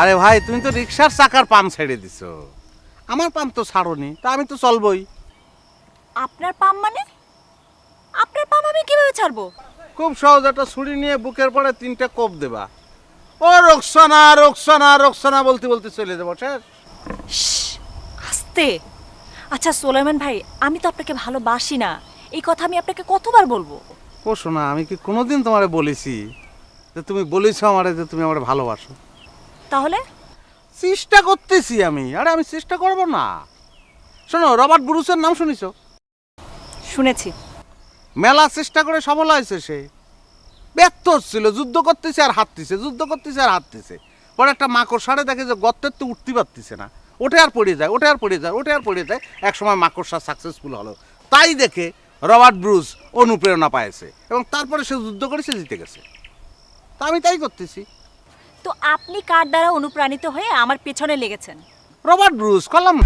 আরে ভাই তুমি তো রিক্সার চাকার পাম্প ছেড়ে দিছো। আমার পাম্প তো ছাড়োনি তা আমি তো চলবই। আপনার পাম মানে? আপনার পাম আমি কীভাবে ছাড়বো? খুব সহজ একটা ছুরি নিয়ে বুকের পরে তিনটা কোপ দেবা। ও রোকসানা রোকসানা রোকসানা বলতে বলতে চলে যাব শেষ। শ্শ্, আস্তে। আচ্ছা সোলেমান ভাই আমি তো আপনাকে ভালোবাসি না। এই কথা আমি আপনাকে কতবার বলব? ও শোনা আমি কি কোনোদিন তোমারে বলেছি? যে তুমি বলেছ আমারে যে তুমি আমার ভালোবাসো। তাহলে? চেষ্টা করতেছি আমি। আরে আমি চেষ্টা করব না। শোনো রবার্ট ব্রুসের নাম শুনিছো? শুনেছি। মেলা চেষ্টা করে সফল হয়েছে সে। ব্যর্থ হচ্ছিল যুদ্ধ করতেছে আর হাঁটতেছে যুদ্ধ করতেছে আর হাঁটতেছে। পরে একটা মাকড়সারে দেখে যে গর্তের তো উঠতে পারতেছে না। ওঠে আর পড়ে যায় ওঠে আর পড়ে যায় ওঠে আর পড়ে যায়। এক সময় মাকড়সা সাকসেসফুল হলো। তাই দেখে রবার্ট ব্রুস অনুপ্রেরণা পাইছে এবং তারপরে সে যুদ্ধ করে সে জিতে গেছে। তা আমি তাই করতেছি। তো আপনি কার দ্বারা অনুপ্রাণিত হয়ে আমার পেছনে লেগেছেন? Robert Bruce column